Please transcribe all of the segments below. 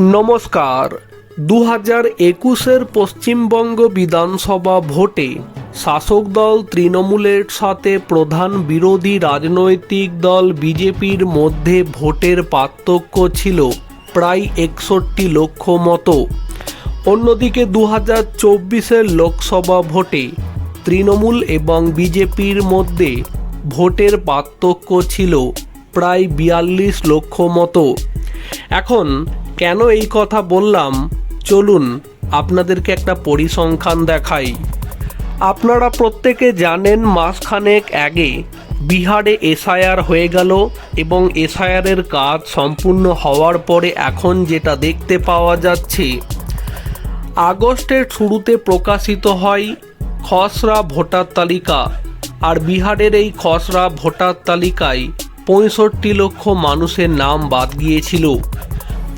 নমস্কার। দু হাজার একুশের পশ্চিমবঙ্গ বিধানসভা ভোটে শাসক দল তৃণমূলের সাথে প্রধান বিরোধী রাজনৈতিক দল বিজেপির মধ্যে ভোটের পার্থক্য ছিল প্রায় একষট্টি লক্ষ মতো। অন্যদিকে দু হাজার চব্বিশের লোকসভা ভোটে তৃণমূল এবং বিজেপির মধ্যে ভোটের পার্থক্য ছিল প্রায় বিয়াল্লিশ লক্ষ মতো। এখন কেন এই কথা বললাম? চলুন, আপনাদেরকে একটা পরিসংখ্যান দেখাই। আপনারা প্রত্যেকে জানেন মাসখানেক আগে বিহারে এসআইআর হয়ে গেল এবং এসআইআরের কাজ সম্পূর্ণ হওয়ার পরে এখন যেটা দেখতে পাওয়া যাচ্ছে, আগস্টের শুরুতে প্রকাশিত হয় খসড়া ভোটার তালিকা আর বিহারের এই খসড়া ভোটার তালিকায় পঁয়ষট্টি লক্ষ মানুষের নাম বাদ গিয়েছিল।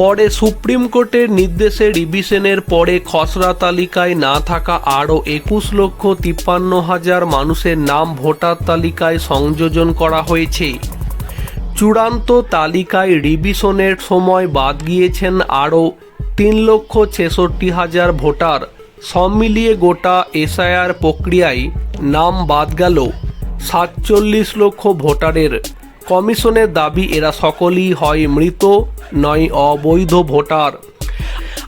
পরে সুপ্রিম কোর্টের নির্দেশে রিভিশনের পরে খসড়া তালিকায় না থাকা আরও একুশ লক্ষ তিপ্পান্ন হাজার মানুষের নাম ভোটার তালিকায় সংযোজন করা হয়েছে। চূড়ান্ত তালিকায় রিভিশনের সময় বাদ গিয়েছেন আরও তিন লক্ষ ছেষট্টি হাজার ভোটার। সব মিলিয়ে গোটা এসআইআর প্রক্রিয়ায় নাম বাদ গেল সাতচল্লিশ লক্ষ ভোটারের। কমিশনের দাবি, এরা সকলেই হয় মৃত, নয় অবৈধ ভোটার।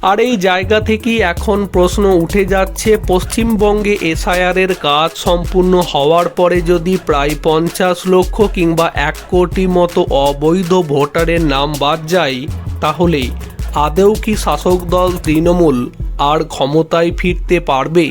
আর এই জায়গা থেকেই এখন প্রশ্ন উঠে যাচ্ছে, পশ্চিমবঙ্গে এসআইআরের কাজ সম্পূর্ণ হওয়ার পরে যদি প্রায় পঞ্চাশ লক্ষ কিংবা এক কোটি মতো অবৈধ ভোটারের নাম বাদ যায়, তাহলে আদেও কি শাসক দল তৃণমূল আর ক্ষমতায় ফিরতে পারবে?